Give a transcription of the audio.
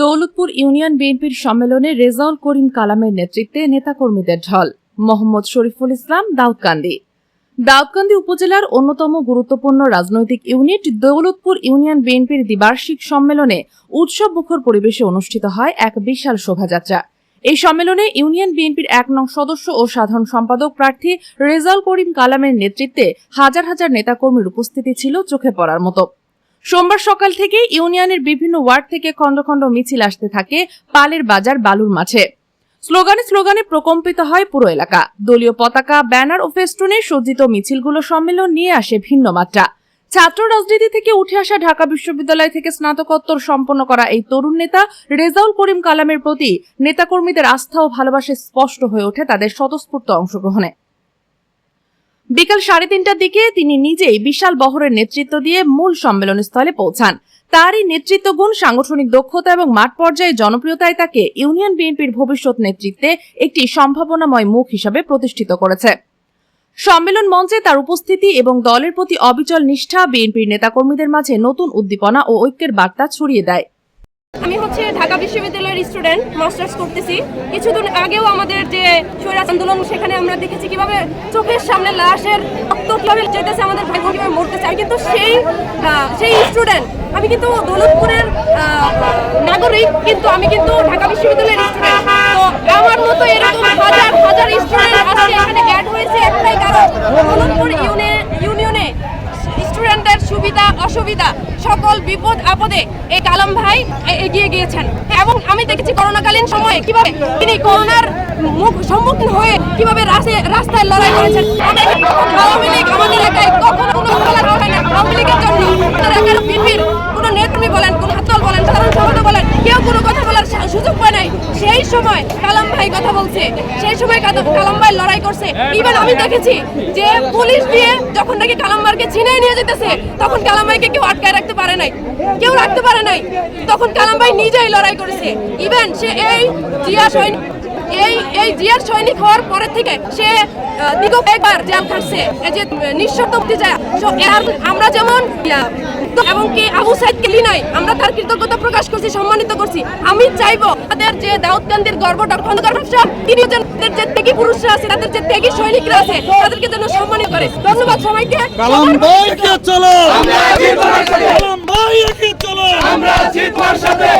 Daulatpur union বিএনপির সম্মেলনে রেজাউল করিম কালামের নেতৃত্বে নেতাকর্মীদের ঢল। মোহাম্মদ শরীফুল ইসলাম, দাউদকান্দি। দাউদকান্দি উপজেলার অন্যতম গুরুত্বপূর্ণ রাজনৈতিক ইউনিট দৌলতপুর ইউনিয়ন বিএনপির দ্বিবার্ষিক সম্মেলনে উৎসব মুখর পরিবেশে অনুষ্ঠিত হয় এক বিশাল শোভাযাত্রা। এই সম্মেলনে ইউনিয়ন বিএনপির এক নং সদস্য ও সাধারণ সম্পাদক প্রার্থী রেজাউল করিম কালামের নেতৃত্বে হাজার হাজার নেতাকর্মীর উপস্থিতি ছিল চোখে পড়ার মতো। সোমবার সকাল থেকে ইউনিয়নের বিভিন্ন ওয়ার্ড থেকে খণ্ড খণ্ড মিছিল আসতে থাকে পালের বাজার বালুর মাঝে স্লোগানে স্লোগানে প্রকম্পিত হয় পুরো এলাকা। দলীয় পতাকা, ব্যানার ও ফেস্টুনে সজ্জিত মিছিলগুলো সম্মেলন নিয়ে আসে ভিন্ন মাত্রা। ছাত্র রাজনীতি থেকে উঠে আসা ঢাকা বিশ্ববিদ্যালয় থেকে স্নাতকোত্তর সম্পন্ন করা এই তরুণ নেতা রেজাউল করিম কালামের প্রতি নেতাকর্মীদের আস্থা ও ভালোবাসা স্পষ্ট হয়ে ওঠে তাদের স্বতঃস্ফূর্ত অংশগ্রহণে। বিকাল সাড়ে তিনটার দিকে তিনি নিজেই বিশাল বহরের নেতৃত্ব দিয়ে মূল সম্মেলনস্থলে পৌঁছান। তারই নেতৃত্ব গুণ সাংগঠনিক দক্ষতা এবং মাঠ পর্যায়ে জনপ্রিয়তায় তাকে ইউনিয়ন বিএনপির ভবিষ্যৎ নেতৃত্বে একটি সম্ভাবনাময় মুখ হিসাবে প্রতিষ্ঠিত করেছে। সম্মেলন মঞ্চে তার উপস্থিতি এবং দলের প্রতি অবিচল নিষ্ঠা বিএনপির নেতাকর্মীদের মাঝে নতুন উদ্দীপনা ও ঐক্যের বার্তা ছড়িয়ে দেয়। আমি হচ্ছে ঢাকা বিশ্ববিদ্যালয়ের স্টুডেন্ট মাস্টার্স করতেছি। কিছুদিন আগেও আমাদের যে স্বৈরাজ আন্দোলন, সেখানে আমরা দেখেছি কীভাবে চোখের সামনে লাশের রক্ত কীভাবে যেতেছে আমাদের ভাই কীভাবে মরতেছে। আমি কিন্তু সেই সেই স্টুডেন্ট আমি কিন্তু দৌলতপুরের নাগরিক, কিন্তু আমি কিন্তু ঢাকা বিশ্ববিদ্যালয়ের স্টুডেন্ট তো আমার মতো এরকম হাজার হাজার স্টুডেন্ট এখানে হয়েছে একটাই কারণ, দৌলতপুর ইউনিয়ন সুবিধা, অসুবিধা, সকল বিপদ, আপদে এই কালাম ভাই এগিয়ে গিয়েছেন। এবং আমি দেখেছি করোনাকালীন সময়ে কীভাবে তিনি করোনার মুখ সম্মুখীন হয়ে কীভাবে রাস্তায় লড়াই করেছেন। আমাদের একাই কখনো কোনো খেলা না আওয়ামী লীগের জন্য আমাদের একার বিপির কোনো নেত্রী বলেন কোনো হাতল বলেন সাধারণ সম্পাদক বলেন কেউ কোনো কথা বলার সা- সুযোগ পায় নাই সেই সময় কালাম ভাই কথা বলছে। সেই সময় কালাম ভাই লড়াই করছে। ইভেন আমি দেখেছি যে পুলিশ দিয়ে যখন নাকি কালাম্বারকে ছিনিয়ে নিয়ে যেতেছে, তখন কালাম ভাইকে কেউ আটকায় রাখতে পারে নাই। কেউ রাখতে পারে নাই। তখন কালাম ভাই নিজেই লড়াই করেছে। ইভেন সে এই জিয়া সৈনিক এই এই জিয়ার সৈনিক হওয়ার পরে থেকে সে দীর্ঘ একবার জেল খাটছে। এই যে মুক্তি যায় আমরা যেমন এবং কি আবু সাইদ কেলি নাই। আমরা তার কৃতজ্ঞতা প্রকাশ করছি সম্মানিত করছি। আমি চাইব তাদের যে দাউদকান্দির গর্ব ডক্টর খন্দকার তিনি যেন তাদের যে ত্যাগী পুরুষরা আছে তাদের যে ত্যাগী সৈনিকরা আছে তাদেরকে যেন সম্মানিত করে। ধন্যবাদ সবাইকে। কালাম ভাই কে চলো। কালাম ভাই কে চলো। আমরা জিতবার সাথে।